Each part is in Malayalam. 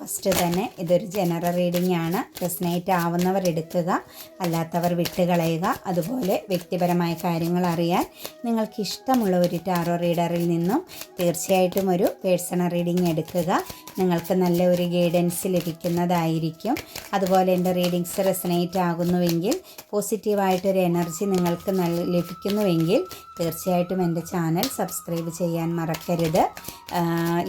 ഫസ്റ്റ് തന്നെ ഇതൊരു ജനറൽ റീഡിംഗ് ആണ്. റെസനേറ്റ് ആവുന്നവർ എടുക്കുക അല്ലാത്തവർ വിട്ടുകളയുക. അതുപോലെ വ്യക്തിപരമായ കാര്യങ്ങൾ അറിയാൻ നിങ്ങൾക്ക് ഇഷ്ടമുള്ള ഒരു ടാറോ റീഡറിൽ നിന്നും തീർച്ചയായിട്ടും ഒരു പേഴ്സണൽ റീഡിംഗ് എടുക്കുക. നിങ്ങൾക്ക് നല്ല ഒരു ഗൈഡൻസ് ലഭിക്കുന്നതായിരിക്കും. അതുപോലെ എന്റെ റീഡിങ്സ് റെസനേറ്റ് ആകുന്നുവെങ്കിൽ പോസിറ്റീവായിട്ടൊരു എനർജി നിങ്ങൾക്ക് ലഭിക്കുന്നുവെങ്കിൽ തീർച്ചയായിട്ടും എന്റെ ചാനൽ സബ്സ്ക്രൈബ് ചെയ്യാൻ മറക്കരുത്.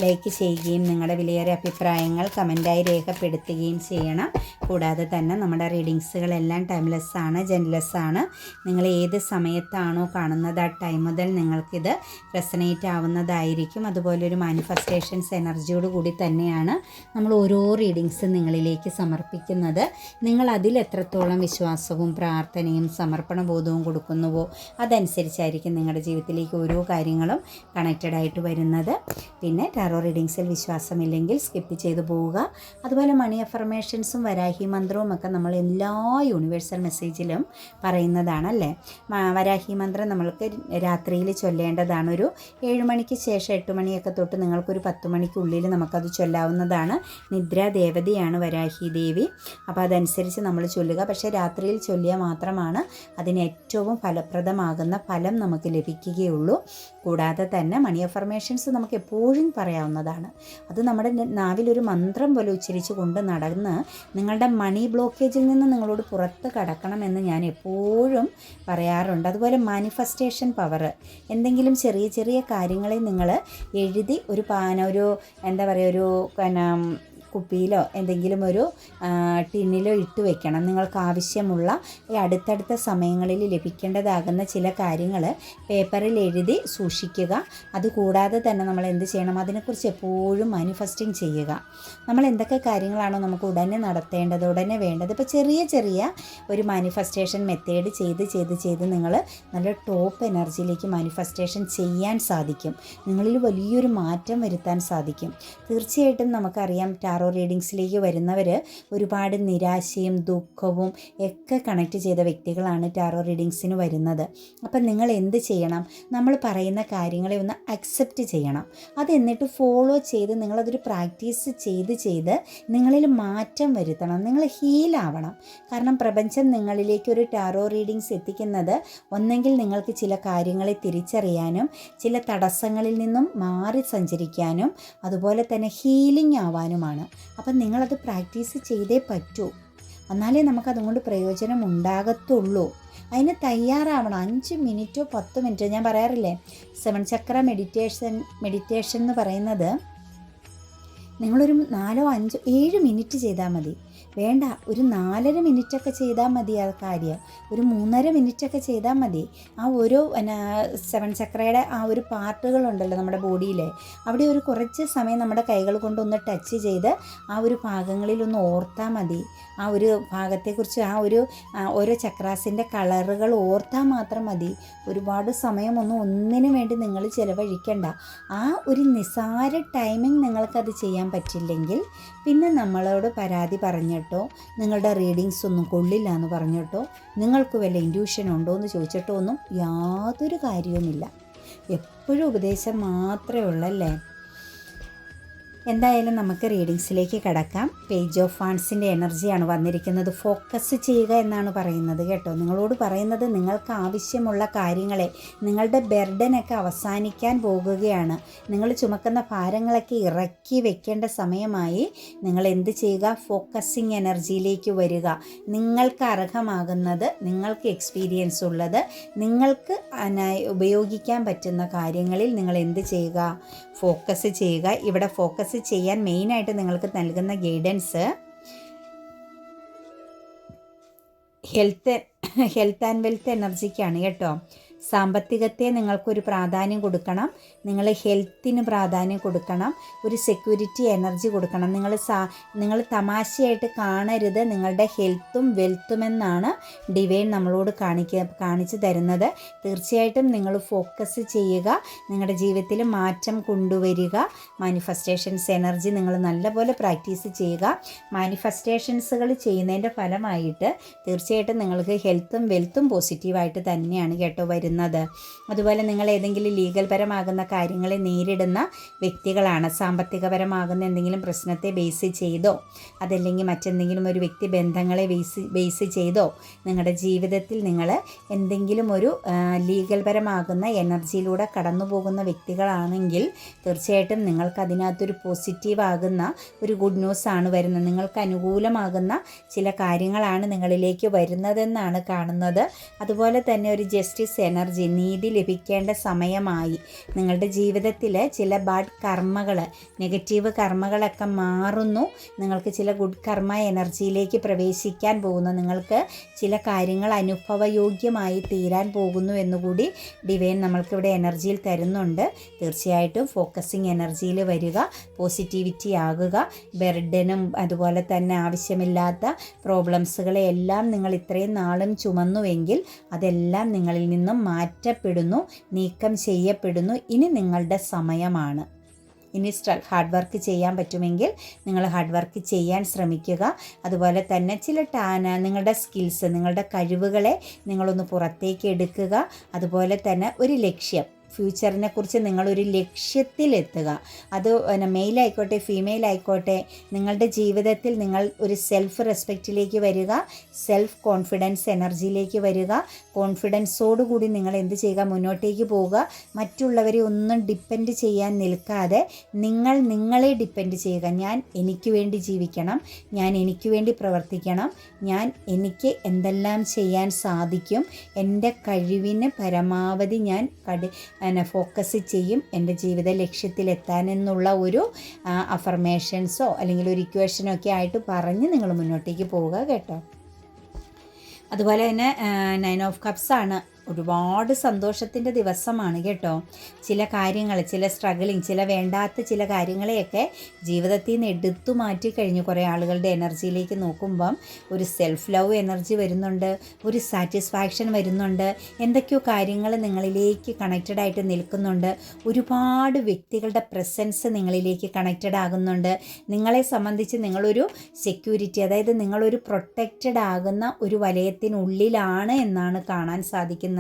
ലൈക്ക് ചെയ്യുകയും നിങ്ങളുടെ വിലയേറിയ അഭിപ്രായങ്ങൾ കമന്റായി രേഖപ്പെടുത്തുകയും ചെയ്യണം. കൂടാതെ തന്നെ നമ്മുടെ റീഡിങ്സുകളെല്ലാം ടൈംലെസ് ആണ് ജെൻലെസ് ആണ് നിങ്ങൾ ഏത് സമയത്താണോ കാണുന്നത് ആ ടൈം മുതൽ നിങ്ങൾക്കിത് റെസനേറ്റ് ആവുന്നതായിരിക്കും. അതുപോലെ ഒരു മാനിഫെസ്റ്റേഷൻസ് എനർജിയോട് കൂടി തന്നെയാണ് നമ്മൾ ഓരോ റീഡിങ്സും നിങ്ങളിലേക്ക് സമർപ്പിക്കുന്നത്. നിങ്ങൾ അതിൽ എത്രത്തോളം വിശ്വാസവും പ്രാർത്ഥനയും സമർപ്പണ ബോധവും കൊടുക്കുന്നുവോ അതനുസരിച്ചായിരിക്കും നിങ്ങളുടെ ജീവിതത്തിലേക്ക് ഓരോ കാര്യങ്ങളും കണക്റ്റഡ് ആയിട്ട് വരുന്നത്. പിന്നെ ടാറോ റീഡിങ്സിൽ വിശ്വാസമില്ലെങ്കിൽ സ്കിപ്പ് ചെയ്തു പോവുക. അതുപോലെ മണി അഫർമേഷൻസും വരാഹി മന്ത്രവും ഒക്കെ നമ്മൾ എല്ലാ യൂണിവേഴ്സൽ മെസ്സേജിലും പറയുന്നതാണ് അല്ലേ വരാഹി മന്ത്രം നമ്മൾക്ക് രാത്രിയിൽ ചൊല്ലേണ്ടതാണ് ഒരു മണിക്ക് ശേഷം എട്ട് മണിയൊക്കെ തൊട്ട് നിങ്ങൾക്കൊരു പത്ത് മണിക്കുള്ളിൽ നമുക്കത് ചൊല്ലാവുന്നതാണ്. നിദ്ര ദേവതയാണ് വരാഹി ദേവി. അപ്പോൾ അതനുസരിച്ച് നമ്മൾ ചൊല്ലുക. പക്ഷേ രാത്രിയിൽ ചൊല്ലിയാൽ മാത്രമാണ് അതിന് ഏറ്റവും ഫലപ്രദമാകുന്ന ഫലം നമുക്ക് ലഭിക്കുകയുള്ളൂ. കൂടാതെ തന്നെ മണി അഫർമേഷൻസ് നമുക്ക് എപ്പോഴും പറയാവുന്നതാണ്. അത് നമ്മുടെ നാവിലൊരു മന്ത്രം പോലെ ഉച്ചരിച്ച് കൊണ്ട് നടന്ന് നിങ്ങളുടെ മണി ബ്ലോക്കേജിൽ നിന്ന് നിങ്ങളോട് പുറത്ത് കടക്കണമെന്ന് ഞാൻ എപ്പോഴും പറയാറുണ്ട്. അതുപോലെ മാനിഫെസ്റ്റേഷൻ പവർ എന്തെങ്കിലും ചെറിയ ചെറിയ കാര്യങ്ങളെ നിങ്ങൾ എഴുതി ഒരു പാന ഒരു എന്താ പറയുക ഒരു പിന്നെ കുപ്പിയിലോ എന്തെങ്കിലും ഒരു ടിന്നിലോ ഇട്ട് വെക്കണം. നിങ്ങൾക്ക് ആവശ്യമുള്ള ഈ അടുത്തടുത്ത സമയങ്ങളിൽ ലഭിക്കേണ്ടതാകുന്ന ചില കാര്യങ്ങൾ പേപ്പറിൽ എഴുതി സൂക്ഷിക്കുക. അതുകൂടാതെ തന്നെ നമ്മൾ എന്ത് ചെയ്യണം? അതിനെക്കുറിച്ച് എപ്പോഴും മാനിഫെസ്റ്റിംഗ് ചെയ്യുക. നമ്മൾ എന്തൊക്കെ കാര്യങ്ങളാണോ നമുക്ക് ഉടനെ നടത്തേണ്ടത് ഉടനെ വേണ്ടത്? ഇപ്പോൾ ചെറിയ ചെറിയ ഒരു മാനിഫെസ്റ്റേഷൻ മെത്തേഡ് ചെയ്ത് ചെയ്ത് ചെയ്ത് നിങ്ങൾ നല്ല ടോപ്പ് എനർജിയിലേക്ക് മാനിഫെസ്റ്റേഷൻ ചെയ്യാൻ സാധിക്കും. നിങ്ങളിൽ വലിയൊരു മാറ്റം വരുത്താൻ സാധിക്കും. തീർച്ചയായിട്ടും നമുക്കറിയാം ടാറോ റീഡിങ്സിലേക്ക് വരുന്നവർ ഒരുപാട് നിരാശയും ദുഃഖവും ഒക്കെ കണക്ട് ചെയ്ത വ്യക്തികളാണ് ടാറോ റീഡിങ്സിന് വരുന്നത്. അപ്പം നിങ്ങൾ എന്ത് ചെയ്യണം? നമ്മൾ പറയുന്ന കാര്യങ്ങളെ ഒന്ന് അക്സെപ്റ്റ് ചെയ്യണം. അത് എന്നിട്ട് ഫോളോ ചെയ്ത് നിങ്ങളതൊരു പ്രാക്ടീസ് ചെയ്ത് ചെയ്ത് നിങ്ങളിൽ മാറ്റം വരുത്തണം. നിങ്ങൾ ഹീലാവണം കാരണം പ്രപഞ്ചം നിങ്ങളിലേക്ക് ഒരു ടാറോ റീഡിങ്സ് എത്തിക്കുന്നത് ഒന്നെങ്കിൽ നിങ്ങൾക്ക് ചില കാര്യങ്ങളെ തിരിച്ചറിയാനും ചില തടസ്സങ്ങളിൽ നിന്നും മാറി സഞ്ചരിക്കാനും അതുപോലെ തന്നെ ഹീലിംഗ് ആവാനുമാണ്. അപ്പം നിങ്ങളത് പ്രാക്ടീസ് ചെയ്തേ പറ്റൂ. എന്നാലേ നമുക്കതുകൊണ്ട് പ്രയോജനം ഉണ്ടാകത്തുള്ളൂ. അതിന് തയ്യാറാവണം. അഞ്ച് മിനിറ്റോ പത്ത് മിനിറ്റോ ഞാൻ പറയാറില്ലേ സെവൻ ചക്ര മെഡിറ്റേഷൻ മെഡിറ്റേഷൻ എന്ന് പറയുന്നത് നിങ്ങളൊരു നാലോ അഞ്ചോ ഏഴ് മിനിറ്റ് ചെയ്താൽ മതി. വേണ്ട ഒരു നാലര മിനിറ്റൊക്കെ ചെയ്താൽ മതി ആ കാര്യം. ഒരു മൂന്നര മിനിറ്റൊക്കെ ചെയ്താൽ മതി. ആ ഓരോ സെവൻ ചക്രയുടെ ആ ഒരു പാർട്ടുകളുണ്ടല്ലോ നമ്മുടെ ബോഡിയിൽ അവിടെ ഒരു കുറച്ച് സമയം നമ്മുടെ കൈകൾ കൊണ്ടൊന്ന് ടച്ച് ചെയ്ത് ആ ഒരു ഭാഗങ്ങളിലൊന്ന് ഓർത്താൽ മതി. ആ ഒരു ഭാഗത്തെക്കുറിച്ച് ആ ഒരു ഓരോ ചക്രാസിന്റെ കളറുകൾ ഓർത്താൽ മാത്രം മതി. ഒരുപാട് സമയമൊന്നും ഒന്നിനു വേണ്ടി നിങ്ങൾ ചിലവഴിക്കണ്ട. ആ ഒരു നിസ്സാര ടൈമിംഗ് നിങ്ങൾക്കത് ചെയ്യാൻ പറ്റില്ലെങ്കിൽ പിന്നെ നമ്മളോട് പരാതി പറഞ്ഞിട്ടോ? നിങ്ങളുടെ റീഡിങ്സ് ഒന്നും കൊള്ളില്ല എന്ന് പറഞ്ഞിട്ടോ? നിങ്ങൾക്ക് വല്ല ഇൻഡ്യൂഷൻ ഉണ്ടോ എന്ന് ചോദിച്ചിട്ടോ? ഒന്നും യാതൊരു കാര്യവുമില്ല. എപ്പോഴും ഉപദേശം മാത്രമേ ഉള്ളല്ലേ? എന്തായാലും നമുക്ക് റീഡിങ്സിലേക്ക് കടക്കാം. പേജ് ഓഫ് ഫാൻസിന്റെ എനർജിയാണ് വന്നിരിക്കുന്നത്. ഫോക്കസ് ചെയ്യുക എന്നാണ് പറയുന്നത് കേട്ടോ. നിങ്ങളോട് പറയുന്നത് നിങ്ങൾക്ക് ആവശ്യമുള്ള കാര്യങ്ങളെ നിങ്ങളുടെ ബെർഡനൊക്കെ അവസാനിക്കാൻ പോകുകയാണ്. നിങ്ങൾ ചുമക്കുന്ന ഭാരങ്ങളൊക്കെ ഇറക്കി വെക്കേണ്ട സമയമായി നിങ്ങൾ എന്ത് ചെയ്യുക? ഫോക്കസിങ് എനർജിയിലേക്ക് വരിക. നിങ്ങൾക്ക് അർഹമാകുന്നത് നിങ്ങൾക്ക് എക്സ്പീരിയൻസ് ഉള്ളത് നിങ്ങൾക്ക് ഉപയോഗിക്കാൻ പറ്റുന്ന കാര്യങ്ങളിൽ നിങ്ങൾ എന്ത് ചെയ്യുക? ഫോക്കസ് ചെയ്യുക. ഇവിടെ ഫോക്കസ് ചെയ്യാൻ മെയിനായിട്ട് നിങ്ങൾക്ക് നൽകുന്ന guidance health health and wealth എനർജിക്കാണ് കേട്ടോ. സാമ്പത്തികത്തെ നിങ്ങൾക്കൊരു പ്രാധാന്യം കൊടുക്കണം. നിങ്ങൾ ഹെൽത്തിന് പ്രാധാന്യം കൊടുക്കണം. ഒരു സെക്യൂരിറ്റി എനർജി കൊടുക്കണം. നിങ്ങൾ സാ നിങ്ങൾ തമാശയായിട്ട് കാണരുത്. നിങ്ങളുടെ ഹെൽത്തും വെൽത്തും എന്നാണ് ഡിവൈൻ നമ്മളോട് കാണിക്ക കാണിച്ചു തരുന്നത്. തീർച്ചയായിട്ടും നിങ്ങൾ ഫോക്കസ് ചെയ്യുക. നിങ്ങളുടെ ജീവിതത്തിൽ മാറ്റം കൊണ്ടുവരിക. മാനിഫെസ്റ്റേഷൻസ് എനർജി നിങ്ങൾ നല്ലപോലെ പ്രാക്ടീസ് ചെയ്യുക. മാനിഫെസ്റ്റേഷൻസുകൾ ചെയ്യുന്നതിന്റെ ഫലമായിട്ട് തീർച്ചയായിട്ടും നിങ്ങൾക്ക് ഹെൽത്തും വെൽത്തും പോസിറ്റീവായിട്ട് തന്നെയാണ് കേട്ടോ വരുന്നത്. അതുപോലെ നിങ്ങൾ ഏതെങ്കിലും ലീഗൽ പരമാകുന്ന കാര്യങ്ങളെ നേരിടുന്ന വ്യക്തികളാണ്. സാമ്പത്തികപരമാകുന്ന എന്തെങ്കിലും പ്രശ്നത്തെ ബേസ് ചെയ്തോ അതല്ലെങ്കിൽ മറ്റെന്തെങ്കിലും ഒരു വ്യക്തി ബന്ധങ്ങളെ ബേസ് ബേസ് ചെയ്തോ നിങ്ങളുടെ ജീവിതത്തിൽ നിങ്ങൾ എന്തെങ്കിലും ഒരു ലീഗൽ പരമാകുന്ന എനർജിയിലൂടെ കടന്നു പോകുന്ന വ്യക്തികളാണെങ്കിൽ തീർച്ചയായിട്ടും നിങ്ങൾക്ക് അതിനകത്തൊരു പോസിറ്റീവ് ആകുന്ന ഒരു ഗുഡ് ന്യൂസ് ആണ് വരുന്നത്. നിങ്ങൾക്ക് അനുകൂലമാകുന്ന ചില കാര്യങ്ങളാണ് നിങ്ങളിലേക്ക് വരുന്നതെന്നാണ് കാണുന്നത്. അതുപോലെ തന്നെ ഒരു ജസ്റ്റിസ് എനർജി നീതി ലഭിക്കേണ്ട സമയമായി. നിങ്ങളുടെ ജീവിതത്തിൽ ചില ബാഡ് കർമ്മകൾ നെഗറ്റീവ് കർമ്മകളൊക്കെ മാറുന്നു. നിങ്ങൾക്ക് ചില ഗുഡ് കർമ്മ എനർജിയിലേക്ക് പ്രവേശിക്കാൻ പോകുന്നു. നിങ്ങൾക്ക് ചില കാര്യങ്ങൾ അനുഭവയോഗ്യമായി തീരാൻ പോകുന്നു എന്നുകൂടി ഡിവൈൻ നമ്മൾക്കിവിടെ എനർജിയിൽ തരുന്നുണ്ട്. തീർച്ചയായിട്ടും ഫോക്കസിങ് എനർജിയിൽ വരിക പോസിറ്റിവിറ്റി ആകുക ബെർഡനും അതുപോലെ തന്നെ ആവശ്യമില്ലാത്ത പ്രോബ്ലംസുകളെ എല്ലാം നിങ്ങൾ ഇത്രയും നാളും ചുമന്നുവെങ്കിൽ അതെല്ലാം നിങ്ങളിൽ നിന്നും മാറ്റപ്പെടുന്നു നീക്കം ചെയ്യപ്പെടുന്നു. ഇനി നിങ്ങളുടെ സമയമാണ്. ഇനി ഹാർഡ് വർക്ക് ചെയ്യാൻ പറ്റുമെങ്കിൽ നിങ്ങൾ ഹാർഡ് വർക്ക് ചെയ്യാൻ ശ്രമിക്കുക. അതുപോലെ തന്നെ ചില ടാന നിങ്ങളുടെ സ്കിൽസ് നിങ്ങളുടെ കഴിവുകളെ നിങ്ങളൊന്ന് പുറത്തേക്ക് എടുക്കുക. അതുപോലെ തന്നെ ഒരു ലക്ഷ്യം. ഫ്യൂച്ചറിനെ കുറിച്ച് നിങ്ങളൊരു ലക്ഷ്യത്തിലെത്തുക. അത് പിന്നെ മെയിൽ ആയിക്കോട്ടെ ഫീമെയിൽ ആയിക്കോട്ടെ നിങ്ങളുടെ ജീവിതത്തിൽ നിങ്ങൾ ഒരു സെൽഫ് റെസ്പെക്റ്റിലേക്ക് വരിക സെൽഫ് കോൺഫിഡൻസ് എനർജിയിലേക്ക് വരിക കോൺഫിഡൻസോടുകൂടി നിങ്ങൾ എന്ത് ചെയ്യുക മുന്നോട്ടേക്ക് പോവുക. മറ്റുള്ളവരെ ഒന്നും ഡിപ്പെൻഡ് ചെയ്യാൻ നിൽക്കാതെ നിങ്ങൾ നിങ്ങളെ ഡിപ്പെൻഡ് ചെയ്യുക. ഞാൻ എനിക്ക് വേണ്ടി ജീവിക്കണം ഞാൻ എനിക്ക് വേണ്ടി പ്രവർത്തിക്കണം ഞാൻ എനിക്ക് എന്തെല്ലാം ചെയ്യാൻ സാധിക്കും എന്റെ കഴിവിന് പരമാവധി ഞാൻ കടി എന്നെ ഫോക്കസ് ചെയ്യും എന്റെ ജീവിത ലക്ഷ്യത്തിലെത്താനെന്നുള്ള ഒരു അഫർമേഷൻസോ അല്ലെങ്കിൽ ഒരു ഇക്വേഷനോ ഒക്കെ ആയിട്ട് പറഞ്ഞ് നിങ്ങൾ മുന്നോട്ടേക്ക് പോവുക കേട്ടോ. അതുപോലെ തന്നെ നയൻ ഓഫ് കപ്സ് ആണ് ഒരുപാട് സന്തോഷത്തിന്റെ ദിവസമാണ് കേട്ടോ. ചില കാര്യങ്ങൾ ചില സ്ട്രഗിളിങ് ചില വേണ്ടാത്ത ചില കാര്യങ്ങളെയൊക്കെ ജീവിതത്തിൽ നിന്ന് എടുത്തു മാറ്റി കഴിഞ്ഞ്. കുറേ ആളുകളുടെ എനർജിയിലേക്ക് നോക്കുമ്പം ഒരു സെൽഫ് ലവ് എനർജി വരുന്നുണ്ട് ഒരു സാറ്റിസ്ഫാക്ഷൻ വരുന്നുണ്ട്. എന്തൊക്കെയോ കാര്യങ്ങൾ നിങ്ങളിലേക്ക് കണക്റ്റഡ് ആയിട്ട് നിൽക്കുന്നുണ്ട്. ഒരുപാട് വ്യക്തികളുടെ പ്രസൻസ് നിങ്ങളിലേക്ക് കണക്റ്റഡ് ആകുന്നുണ്ട്. നിങ്ങളെ സംബന്ധിച്ച് നിങ്ങളൊരു സെക്യൂരിറ്റി അതായത് നിങ്ങളൊരു പ്രൊട്ടക്റ്റഡ് ആകുന്ന ഒരു വലയത്തിനുള്ളിലാണ് എന്നാണ് കാണാൻ സാധിക്കുന്നത്.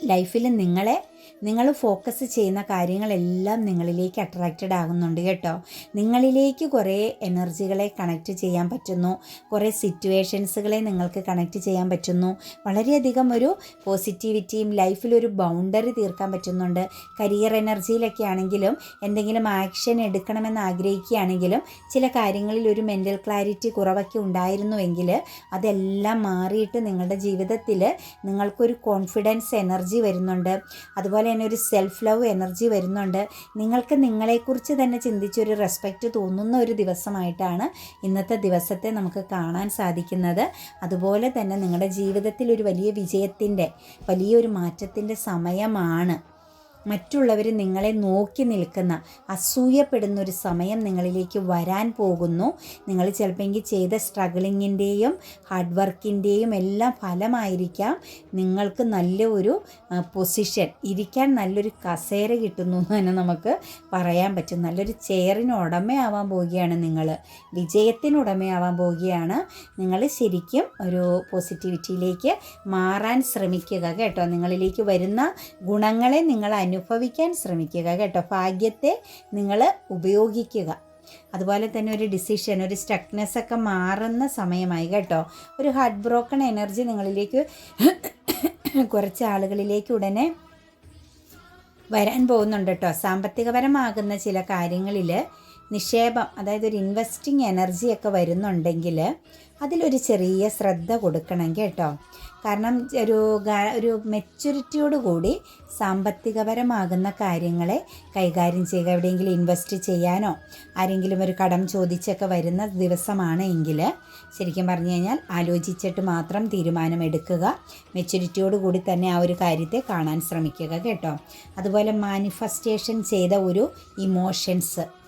ലൈഫിൽ നിങ്ങളെ നിങ്ങൾ ഫോക്കസ് ചെയ്യുന്ന കാര്യങ്ങളെല്ലാം നിങ്ങളിലേക്ക് അട്രാക്റ്റഡ് ആകുന്നുണ്ട് കേട്ടോ. നിങ്ങളിലേക്ക് കുറേ എനർജികളെ കണക്റ്റ് ചെയ്യാൻ പറ്റുന്നു. കുറേ സിറ്റുവേഷൻസുകളെ നിങ്ങൾക്ക് കണക്റ്റ് ചെയ്യാൻ പറ്റുന്നു. വളരെയധികം ഒരു പോസിറ്റിവിറ്റിയും ലൈഫിലൊരു ബൗണ്ടറി തീർക്കാൻ പറ്റുന്നുണ്ട്. കരിയർ എനർജിയിലൊക്കെ ആണെങ്കിലും എന്തെങ്കിലും ആക്ഷൻ എടുക്കണമെന്ന് ആഗ്രഹിക്കുകയാണെങ്കിലും ചില കാര്യങ്ങളിൽ ഒരു മെന്റൽ ക്ലാരിറ്റി കുറവൊക്കെ ഉണ്ടായിരുന്നുവെങ്കിൽ അതെല്ലാം മാറിയിട്ട് നിങ്ങളുടെ ജീവിതത്തിൽ നിങ്ങൾക്കൊരു കോൺഫിഡൻസ് എനർജി വരുന്നുണ്ട്. അതുപോലെ തന്നെ ഒരു സെൽഫ് ലവ് എനർജി വരുന്നുണ്ട്. നിങ്ങൾക്ക് നിങ്ങളെക്കുറിച്ച് തന്നെ ചിന്തിച്ചൊരു റെസ്പെക്റ്റ് തോന്നുന്ന ഒരു ദിവസമായിട്ടാണ് ഇന്നത്തെ ദിവസത്തെ നമുക്ക് കാണാൻ സാധിക്കുന്നത്. അതുപോലെ തന്നെ നിങ്ങളുടെ ജീവിതത്തിൽ ഒരു വലിയ വിജയത്തിന്റെ വലിയൊരു മാറ്റത്തിന്റെ സമയമാണ്. മറ്റുള്ളവർ നിങ്ങളെ നോക്കി നിൽക്കുന്ന അസൂയപ്പെടുന്ന ഒരു സമയം നിങ്ങളിലേക്ക് വരാൻ പോകുന്നു. നിങ്ങൾ ചിലപ്പോൾ ചെയ്ത സ്ട്രഗിളിങ്ങിന്റെയും ഹാർഡ് വർക്കിന്റെയും എല്ലാം ഫലമായിരിക്കാം നിങ്ങൾക്ക് നല്ല ഒരു പൊസിഷൻ. ഇരിക്കാൻ നല്ലൊരു കസേര കിട്ടുന്നു എന്ന് തന്നെ നമുക്ക് പറയാൻ പറ്റും. നല്ലൊരു ചെയറിന് ഉടമയാവാൻ പോവുകയാണ് നിങ്ങൾ വിജയത്തിന് ഉടമയാവാൻ പോവുകയാണ്. നിങ്ങൾ ശരിക്കും ഒരു പോസിറ്റിവിറ്റിയിലേക്ക് മാറാൻ ശ്രമിക്കുക കേട്ടോ. നിങ്ങളിലേക്ക് വരുന്ന ഗുണങ്ങളെ നിങ്ങൾ അനുഭവിക്കാൻ ശ്രമിക്കുക കേട്ടോ. ഭാഗ്യത്തെ നിങ്ങൾ ഉപയോഗിക്കുക. അതുപോലെ തന്നെ ഒരു ഡിസിഷൻ ഒരു സ്റ്റക്നെസ് ഒക്കെ മാറുന്ന സമയമായി കേട്ടോ. ഒരു ഹാർട്ട് ബ്രോക്കൺ എനർജി നിങ്ങളിലേക്ക് കുറച്ച് ആളുകളിലേക്ക് ഉടനെ വരാൻ പോകുന്നുണ്ട് കേട്ടോ. സാമ്പത്തികപരമാകുന്ന ചില കാര്യങ്ങളിൽ നിക്ഷേപം അതായത് ഒരു ഇൻവെസ്റ്റിംഗ് എനർജിയൊക്കെ വരുന്നുണ്ടെങ്കിൽ അതിലൊരു ചെറിയ ശ്രദ്ധ കൊടുക്കണം കേട്ടോ. കാരണം ഒരു ഒരു മെച്യൂരിറ്റിയോട് കൂടി സാമ്പത്തികപരമാകുന്ന കാര്യങ്ങളെ കൈകാര്യം ചെയ്യുക. എവിടെയെങ്കിലും ഇൻവെസ്റ്റ് ചെയ്യാനോ ആരെങ്കിലും ഒരു കടം ചോദിച്ചൊക്കെ വരുന്ന ദിവസമാണ് എങ്കിൽ ശരിക്കും പറഞ്ഞു കഴിഞ്ഞാൽ ആലോചിച്ചിട്ട് മാത്രം തീരുമാനമെടുക്കുക. മെച്യൂരിറ്റിയോട് കൂടി തന്നെ ആ ഒരു കാര്യത്തെ കാണാൻ ശ്രമിക്കുക കേട്ടോ. അതുപോലെ മാനിഫെസ്റ്റേഷൻ ചെയ്ത ഒരു ഇമോഷൻസ്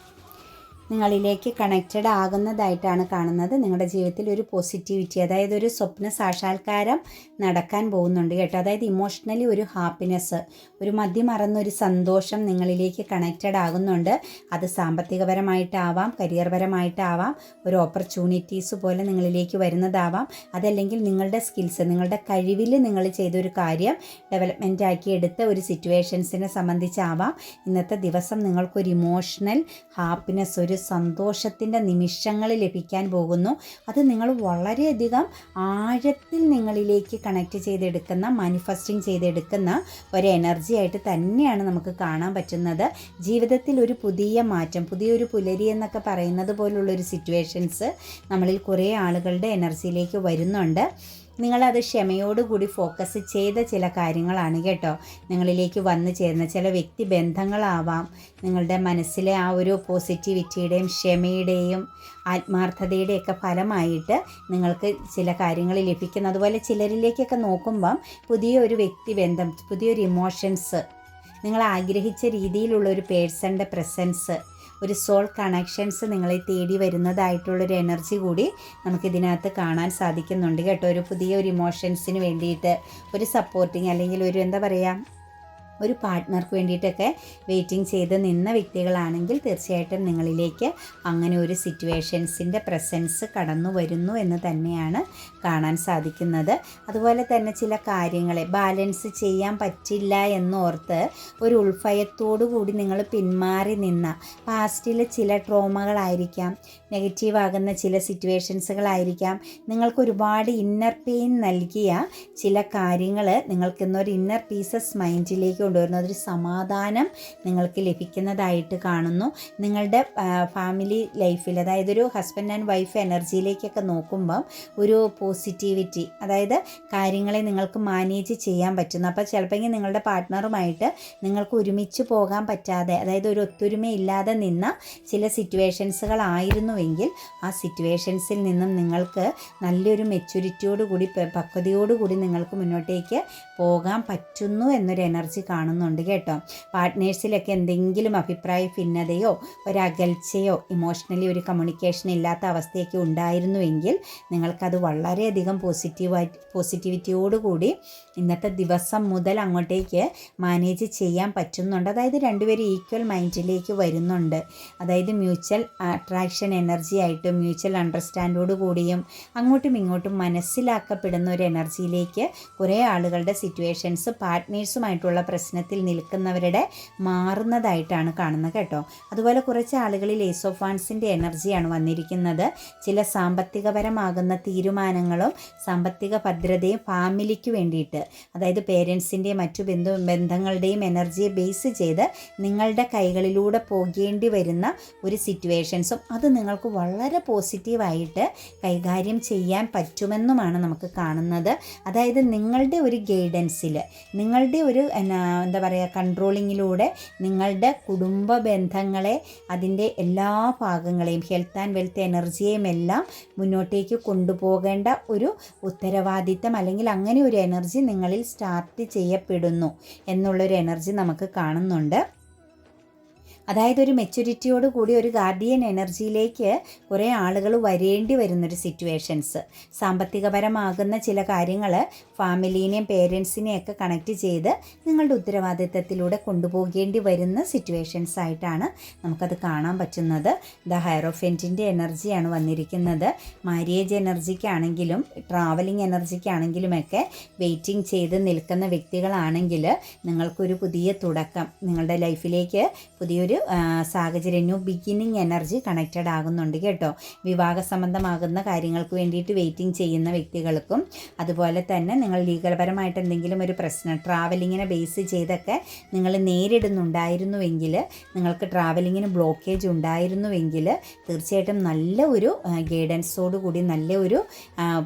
നിങ്ങളിലേക്ക് കണക്റ്റഡ് ആകുന്നതായിട്ടാണ് കാണുന്നത്. നിങ്ങളുടെ ജീവിതത്തിൽ ഒരു പോസിറ്റിവിറ്റി അതായത് ഒരു സ്വപ്ന സാക്ഷാത്കാരം നടക്കാൻ പോകുന്നുണ്ട് കേട്ടോ. അതായത് ഇമോഷണലി ഒരു ഹാപ്പിനെസ് ഒരു മദ്യമറന്ന സന്തോഷം നിങ്ങളിലേക്ക് കണക്റ്റഡ് ആകുന്നുണ്ട്. അത് സാമ്പത്തികപരമായിട്ടാവാം കരിയർ പരമായിട്ടാവാം ഒരു ഓപ്പർച്യൂണിറ്റീസ് പോലെ നിങ്ങളിലേക്ക് വരുന്നതാവാം. അതല്ലെങ്കിൽ നിങ്ങളുടെ സ്കിൽസ് നിങ്ങളുടെ കഴിവിൽ നിങ്ങൾ ചെയ്തൊരു കാര്യം ഡെവലപ്മെന്റ് ആക്കി എടുത്ത ഒരു സിറ്റുവേഷൻസിനെ സംബന്ധിച്ചാവാം. ഇന്നത്തെ ദിവസം നിങ്ങൾക്കൊരു ഇമോഷണൽ ഹാപ്പിനെസ് ഒരു സന്തോഷത്തിന്റെ നിമിഷങ്ങൾ ലഭിക്കാൻ പോകുന്നു. അത് നിങ്ങൾ വളരെയധികം ആഴത്തിൽ നിങ്ങളിലേക്ക് കണക്ട് ചെയ്തെടുക്കുന്ന മാനിഫെസ്റ്റിംഗ് ചെയ്തെടുക്കുന്ന ഒരു എനർജി ആയിട്ട് തന്നെയാണ് നമുക്ക് കാണാൻ പറ്റുന്നത്. ജീവിതത്തിൽ ഒരു പുതിയ മാറ്റം പുതിയൊരു പുലരി എന്നൊക്കെ പറയുന്നത് പോലുള്ളൊരു സിറ്റുവേഷൻസ് നമ്മളിൽ കുറേ ആളുകളുടെ എനർജിയിലേക്ക് വരുന്നുണ്ട്. നിങ്ങളത് ക്ഷമയോടുകൂടി ഫോക്കസ് ചെയ്ത ചില കാര്യങ്ങളാണ് കേട്ടോ. നിങ്ങളിലേക്ക് വന്നു ചേർന്ന ചില വ്യക്തി ബന്ധങ്ങളാവാം. നിങ്ങളുടെ മനസ്സിലെ ആ ഒരു പോസിറ്റിവിറ്റിയുടെയും ക്ഷമയുടെയും ആത്മാർത്ഥതയുടെയൊക്കെ ഫലമായിട്ട് നിങ്ങൾക്ക് ചില കാര്യങ്ങൾ ലഭിക്കുന്നു. അതുപോലെ ചിലരിലേക്കൊക്കെ നോക്കുമ്പം പുതിയൊരു വ്യക്തി ബന്ധം പുതിയൊരു ഇമോഷൻസ് നിങ്ങൾ ആഗ്രഹിച്ച രീതിയിലുള്ള ഒരു പേഴ്സണിന്റെ പ്രസൻസ് ഒരു സോൾ കണക്ഷൻസ് നിങ്ങളെ തേടി വരുന്നതായിട്ടുള്ളൊരു എനർജി കൂടി നമുക്കിതിനകത്ത് കാണാൻ സാധിക്കുന്നുണ്ട് കേട്ടോ. ഒരു പുതിയ ഒരു ഇമോഷൻസിന് വേണ്ടിയിട്ട് ഒരു സപ്പോർട്ടിങ് അല്ലെങ്കിൽ ഒരു എന്താ പറയുക ഒരു പാർട്ട്ണർക്ക് വേണ്ടിയിട്ടൊക്കെ വെയിറ്റിംഗ് ചെയ്ത് നിന്ന വ്യക്തികളാണെങ്കിൽ തീർച്ചയായിട്ടും നിങ്ങളിലേക്ക് അങ്ങനെ ഒരു സിറ്റുവേഷൻസിന്റെ പ്രസൻസ് കടന്നു വരുന്നു എന്ന് തന്നെയാണ് കാണാൻ സാധിക്കുന്നത്. അതുപോലെ തന്നെ ചില കാര്യങ്ങളെ ബാലൻസ് ചെയ്യാൻ പറ്റില്ല എന്നോർത്ത് ഒരു ഉൾഭയത്തോടു കൂടി നിങ്ങൾ പിന്മാറി നിന്ന പാസ്റ്റിലെ ചില ട്രോമകളായിരിക്കാം നെഗറ്റീവ് ആകുന്ന ചില സിറ്റുവേഷൻസുകളായിരിക്കാം നിങ്ങൾക്ക് ഒരുപാട് ഇന്നർ പെയിൻ നൽകിയ ചില കാര്യങ്ങൾ നിങ്ങൾക്ക് ഇന്നൊരു ഇന്നർ പീസസ് മൈൻഡിലേക്ക് കൊണ്ടുവരുന്ന ഒരു സമാധാനം നിങ്ങൾക്ക് ലഭിക്കുന്നതായിട്ട് കാണുന്നു. നിങ്ങളുടെ ഫാമിലി ലൈഫിൽ അതായത് ഒരു ഹസ്ബൻഡ് ആൻഡ് വൈഫ് എനർജിയിലേക്കൊക്കെ നോക്കുമ്പം ഒരു പോസിറ്റിവിറ്റി അതായത് കാര്യങ്ങളെ നിങ്ങൾക്ക് മാനേജ് ചെയ്യാൻ പറ്റുന്നു. അപ്പോൾ ചിലപ്പോൾ നിങ്ങളുടെ പാർട്ട്ണറുമായിട്ട് നിങ്ങൾക്ക് ഒരുമിച്ച് പോകാൻ പറ്റാതെ അതായത് ഒരു ഒത്തൊരുമയില്ലാതെ നിന്ന ചില സിറ്റുവേഷൻസുകളായിരുന്നുവെങ്കിൽ ആ സിറ്റുവേഷൻസിൽ നിന്നും നിങ്ങൾക്ക് നല്ലൊരു മെച്യൂരിറ്റിയോടുകൂടി പക്വതയോടുകൂടി നിങ്ങൾക്ക് മുന്നോട്ടേക്ക് പോകാൻ പറ്റുന്നു എന്നൊരു എനർജി കാണുന്നുണ്ട് കേട്ടോ. പാർട്ട്നേഴ്സിലൊക്കെ എന്തെങ്കിലും അഭിപ്രായ ഭിന്നതയോ ഒരകൽച്ചയോ ഇമോഷണലി ഒരു കമ്മ്യൂണിക്കേഷൻ ഇല്ലാത്ത അവസ്ഥയൊക്കെ ഉണ്ടായിരുന്നുവെങ്കിൽ നിങ്ങൾക്കത് വളരെയധികം പോസിറ്റീവായി പോസിറ്റിവിറ്റിയോടുകൂടി ഇന്നത്തെ ദിവസം മുതൽ അങ്ങോട്ടേക്ക് മാനേജ് ചെയ്യാൻ പറ്റുന്നുണ്ട്. അതായത് രണ്ടുപേരും ഈക്വൽ മൈൻഡിലേക്ക് വരുന്നുണ്ട്. അതായത് മ്യൂച്വൽ അട്രാക്ഷൻ എനർജി ആയിട്ടും മ്യൂച്വൽ അണ്ടർസ്റ്റാൻഡോട് കൂടിയും അങ്ങോട്ടും ഇങ്ങോട്ടും മനസ്സിലാക്കപ്പെടുന്ന ഒരു എനർജിയിലേക്ക് കുറേ ആളുകളുടെ സിറ്റുവേഷൻസ് പാർട്ട്നേഴ്സുമായിട്ടുള്ള പ്രശ്നത്തിൽ നിൽക്കുന്നവരുടെ മാറുന്നതായിട്ടാണ് കാണുന്നത് കേട്ടോ. അതുപോലെ കുറച്ച് ആളുകളിൽ ഏസ് ഓഫ് വാൺസിന്റെ എനർജിയാണ് വന്നിരിക്കുന്നത്. ചില സാമ്പത്തികപരമാകുന്ന തീരുമാനങ്ങളും സാമ്പത്തിക ഭദ്രതയും ഫാമിലിക്ക് വേണ്ടിയിട്ട് അതായത് പേരൻസിന്റെയും മറ്റു ബന്ധു ബന്ധങ്ങളുടെയും എനർജിയെ ബേസ് ചെയ്ത് നിങ്ങളുടെ കൈകളിലൂടെ പോകേണ്ടി വരുന്ന ഒരു സിറ്റുവേഷൻസും അത് നിങ്ങൾക്ക് വളരെ പോസിറ്റീവായിട്ട് കൈകാര്യം ചെയ്യാൻ പറ്റുമെന്നുമാണ് നമുക്ക് കാണുന്നത്. അതായത് നിങ്ങളുടെ ഒരു ഗൈഡൻസിൽ നിങ്ങളുടെ ഒരു എന്താ പറയുക കൺട്രോളിങ്ങിലൂടെ നിങ്ങളുടെ കുടുംബ ബന്ധങ്ങളെ അതിന്റെ എല്ലാ ഭാഗങ്ങളെയും ഹെൽത്ത് ആൻഡ് വെൽത്ത് എനർജിയെയും എല്ലാം മുന്നോട്ടേക്ക് കൊണ്ടുപോകേണ്ട ഒരു ഉത്തരവാദിത്തം അല്ലെങ്കിൽ അങ്ങനെ ഒരു എനർജി നിങ്ങളിൽ സ്റ്റാർട്ട് ചെയ്യപ്പെടുന്നു എന്നുള്ളൊരു എനർജി നമുക്ക് കാണുന്നുണ്ട്. അതായത് ഒരു മെച്യൂരിറ്റിയോട് കൂടി ഒരു ഗാർഡിയൻ എനർജിയിലേക്ക് കുറേ ആളുകൾ വരേണ്ടി വരുന്നൊരു സിറ്റുവേഷൻസ് സാമ്പത്തികപരമാകുന്ന ചില കാര്യങ്ങൾ ഫാമിലീനെയും പേരൻസിനെയും ഒക്കെ കണക്ട് ചെയ്ത് നിങ്ങളുടെ ഉത്തരവാദിത്തത്തിലൂടെ കൊണ്ടുപോകേണ്ടി വരുന്ന സിറ്റുവേഷൻസ് ആയിട്ടാണ് നമുക്കത് കാണാൻ പറ്റുന്നത്. ദ ഹയറോഫെന്റിന്റെ എനർജിയാണ് വന്നിരിക്കുന്നത്. മാരിയേജ് എനർജിക്കാണെങ്കിലും ട്രാവലിംഗ് എനർജിക്കാണെങ്കിലുമൊക്കെ വെയിറ്റിംഗ് ചെയ്ത് നിൽക്കുന്ന വ്യക്തികളാണെങ്കിൽ നിങ്ങൾക്കൊരു പുതിയ തുടക്കം നിങ്ങളുടെ ലൈഫിലേക്ക് പുതിയൊരു ഒരു സാഹചര്യം ന്യൂ ബിഗിനിങ് എനർജി കണക്റ്റഡ് ആകുന്നുണ്ട് കേട്ടോ. വിവാഹ സംബന്ധമാകുന്ന കാര്യങ്ങൾക്ക് വേണ്ടിയിട്ട് വെയിറ്റിംഗ് ചെയ്യുന്ന വ്യക്തികൾക്കും അതുപോലെ തന്നെ നിങ്ങൾ ലീഗൽപരമായിട്ട് എന്തെങ്കിലും ഒരു പ്രശ്നം ട്രാവലിങ്ങിനെ ബേസ് ചെയ്തൊക്കെ നിങ്ങൾ നേരിടുന്നുണ്ടായിരുന്നുവെങ്കിൽ നിങ്ങൾക്ക് ട്രാവലിങ്ങിന് ബ്ലോക്കേജ് ഉണ്ടായിരുന്നുവെങ്കിൽ തീർച്ചയായിട്ടും നല്ല ഒരു ഗൈഡൻസോട് കൂടി നല്ല ഒരു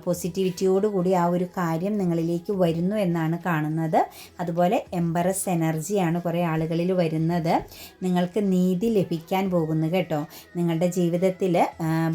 പോസിറ്റിവിറ്റിയോട് കൂടി ആ ഒരു കാര്യം നിങ്ങളിലേക്ക് വരുന്നു എന്നാണ് കാണുന്നത്. അതുപോലെ എംബറസ് എനർജിയാണ് കുറേ ആളുകളിൽ വരുന്നത്. നിങ്ങൾക്ക് നീതി ലഭിക്കാൻ പോകുന്നു കേട്ടോ. നിങ്ങളുടെ ജീവിതത്തിൽ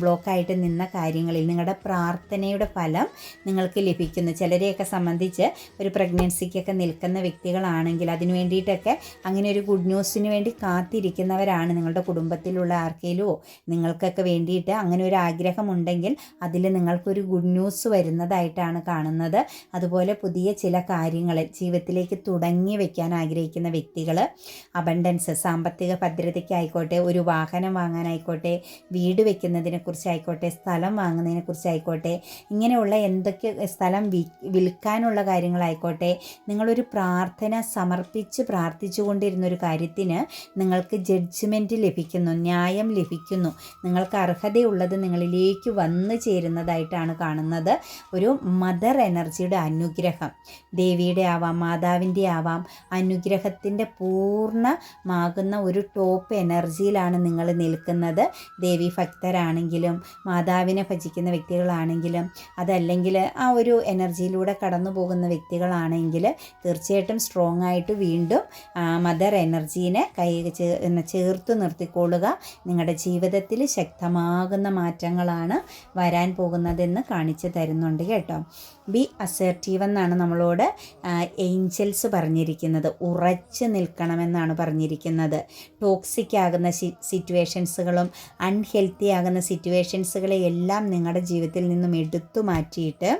ബ്ലോക്കായിട്ട് നിന്ന കാര്യങ്ങളിൽ നിങ്ങളുടെ പ്രാർത്ഥനയുടെ ഫലം നിങ്ങൾക്ക് ലഭിക്കുന്നു. ചിലരെയൊക്കെ സംബന്ധിച്ച് ഒരു പ്രഗ്നൻസിക്കൊക്കെ നിൽക്കുന്ന വ്യക്തികളാണെങ്കിൽ അതിനു വേണ്ടിയിട്ടൊക്കെ അങ്ങനെ ഒരു ഗുഡ് ന്യൂസിന് വേണ്ടി കാത്തിരിക്കുന്നവരാണ് നിങ്ങളുടെ കുടുംബത്തിലുള്ള ആർക്കെങ്കിലുമോ നിങ്ങൾക്കൊക്കെ വേണ്ടിയിട്ട് അങ്ങനെ ഒരു ആഗ്രഹമുണ്ടെങ്കിൽ അതിൽ നിങ്ങൾക്കൊരു ഗുഡ് ന്യൂസ് വരുന്നതായിട്ടാണ് കാണുന്നത്. അതുപോലെ പുതിയ ചില കാര്യങ്ങൾ ജീവിതത്തിലേക്ക് തുടങ്ങി വയ്ക്കാൻ ആഗ്രഹിക്കുന്ന വ്യക്തികൾ അബണ്ടൻസ് സാമ്പത്തിക ഭദ്രതയ്ക്കായിക്കോട്ടെ ഒരു വാഹനം വാങ്ങാനായിക്കോട്ടെ വീട് വെക്കുന്നതിനെ കുറിച്ചായിക്കോട്ടെ സ്ഥലം വാങ്ങുന്നതിനെ കുറിച്ചായിക്കോട്ടെ ഇങ്ങനെയുള്ള എന്തൊക്കെ സ്ഥലം വി വിൽക്കാനുള്ള കാര്യങ്ങളായിക്കോട്ടെ നിങ്ങളൊരു പ്രാർത്ഥന സമർപ്പിച്ച് പ്രാർത്ഥിച്ചു കൊണ്ടിരുന്ന ഒരു കാര്യത്തിന് നിങ്ങൾക്ക് ജഡ്ജ്മെന്റ് ലഭിക്കുന്നു ന്യായം ലഭിക്കുന്നു. നിങ്ങൾക്ക് അർഹതയുള്ളത് നിങ്ങളിലേക്ക് വന്നു ചേരുന്നതായിട്ടാണ് കാണുന്നത്. ഒരു മദർ എനർജിയുടെ അനുഗ്രഹം. ദേവിയുടെ ആവാം മാതാവിന്റെ ആവാം അനുഗ്രഹത്തിന്റെ പൂർണമാകുന്ന ഒരു ടോപ്പ് എനർജിയിലാണ് നിങ്ങൾ നിൽക്കുന്നത്. ദേവി ഭക്തരാണെങ്കിലും മാതാവിനെ ഭജിക്കുന്ന വ്യക്തികളാണെങ്കിലും അതല്ലെങ്കിൽ ആ ഒരു എനർജിയിലൂടെ കടന്നു പോകുന്ന വ്യക്തികളാണെങ്കിൽ തീർച്ചയായിട്ടും സ്ട്രോങ് ആയിട്ട് വീണ്ടും മദർ എനർജീനെ കൈ ചേർത്ത് നിർത്തിക്കൊള്ളുക. നിങ്ങളുടെ ജീവിതത്തിൽ ശക്തമാകുന്ന മാറ്റങ്ങളാണ് വരാൻ പോകുന്നതെന്ന് കാണിച്ചു തരുന്നുണ്ട് കേട്ടോ. ബി അസേർട്ടീവ് എന്നാണ് നമ്മളോട് ഏഞ്ചൽസ് പറഞ്ഞിരിക്കുന്നത്. ഉറച്ചു നിൽക്കണമെന്നാണ് പറഞ്ഞിരിക്കുന്നത്. ടോക്സിക് ആകുന്ന സിറ്റുവേഷൻസുകളും അൺഹെൽത്തി ആകുന്ന സിറ്റുവേഷൻസുകളെ എല്ലാം നിങ്ങളുടെ ജീവിതത്തിൽ നിന്നും എടുത്തു മാറ്റിയിട്ട്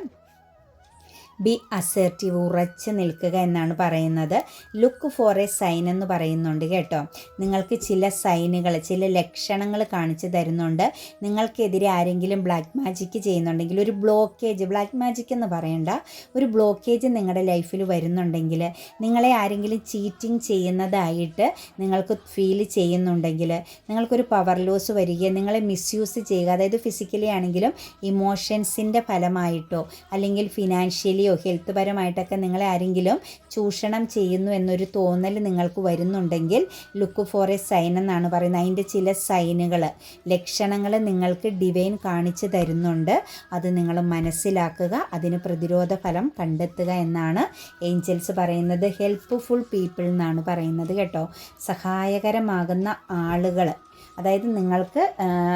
ബി അസേർട്ടീവ് ഉറച്ചു നിൽക്കുക എന്നാണ് പറയുന്നത്. ലുക്ക് ഫോർ എ സൈൻ എന്ന് പറയുന്നുണ്ട് കേട്ടോ. നിങ്ങൾക്ക് ചില സൈനുകൾ ചില ലക്ഷണങ്ങൾ കാണിച്ചു തരുന്നുണ്ട്. നിങ്ങൾക്കെതിരെ ആരെങ്കിലും ബ്ലാക്ക് മാജിക്ക് ചെയ്യുന്നുണ്ടെങ്കിൽ ഒരു ബ്ലോക്കേജ് ബ്ലാക്ക് മാജിക് എന്ന് പറയണ്ട. ഒരു ബ്ലോക്കേജ് നിങ്ങളുടെ ലൈഫിൽ വരുന്നുണ്ടെങ്കിൽ നിങ്ങളെ ആരെങ്കിലും ചീറ്റിംഗ് ചെയ്യുന്നതായിട്ട് നിങ്ങൾക്ക് ഫീൽ ചെയ്യുന്നുണ്ടെങ്കിൽ നിങ്ങൾക്കൊരു പവർ ലോസ് വരികയും നിങ്ങളെ മിസ്യൂസ് ചെയ്യുക അതായത് ഫിസിക്കലി ആണെങ്കിലും ഇമോഷൻസിന്റെ ഫലമായിട്ടോ അല്ലെങ്കിൽ ഫിനാൻഷ്യലിയോ ഹെൽത്ത് പരമായിട്ടൊക്കെ നിങ്ങളെ ആരെങ്കിലും ചൂഷണം ചെയ്യുന്നു എന്നൊരു തോന്നൽ നിങ്ങൾക്ക് വരുന്നുണ്ടെങ്കിൽ ലുക്ക് ഫോർ എ സൈൻ എന്നാണ് പറയുന്നത്. അതിന്റെ ചില സൈനുകൾ ലക്ഷണങ്ങൾ നിങ്ങൾക്ക് ഡിവൈൻ കാണിച്ചു തരുന്നുണ്ട്. അത് നിങ്ങൾ മനസ്സിലാക്കുക അതിന് പ്രതിരോധ ഫലം കണ്ടെത്തുക എന്നാണ് ഏഞ്ചൽസ് പറയുന്നത്. ഹെൽപ്പ്ഫുൾ പീപ്പിൾ എന്നാണ് പറയുന്നത് കേട്ടോ. സഹായകരമാകുന്ന ആളുകൾ അതായത് നിങ്ങൾക്ക്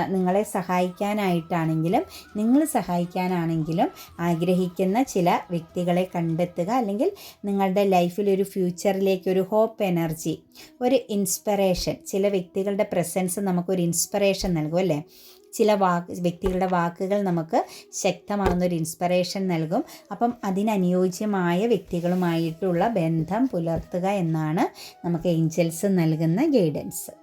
നിങ്ങളെ സഹായിക്കാനായിട്ടാണെങ്കിലും നിങ്ങൾ സഹായിക്കാനാണെങ്കിലും ആഗ്രഹിക്കുന്ന ചില വ്യക്തികളെ കണ്ടെത്തുക. അല്ലെങ്കിൽ നിങ്ങളുടെ ലൈഫിൽ ഒരു ഫ്യൂച്ചറിലേക്ക് ഒരു ഹോപ്പ് എനർജി ഒരു ഇൻസ്പിറേഷൻ ചില വ്യക്തികളുടെ പ്രസൻസ് നമുക്കൊരു ഇൻസ്പിറേഷൻ നൽകും അല്ലേ? ചില വാക്ക് വ്യക്തികളുടെ വാക്കുകൾ നമുക്ക് ശക്തമാകുന്ന ഒരു ഇൻസ്പിറേഷൻ നൽകും. അപ്പം അതിനനുയോജ്യമായ വ്യക്തികളുമായിട്ടുള്ള ബന്ധം പുലർത്തുക എന്നാണ് നമുക്ക് ഏഞ്ചൽസ് നൽകുന്ന ഗൈഡൻസ്.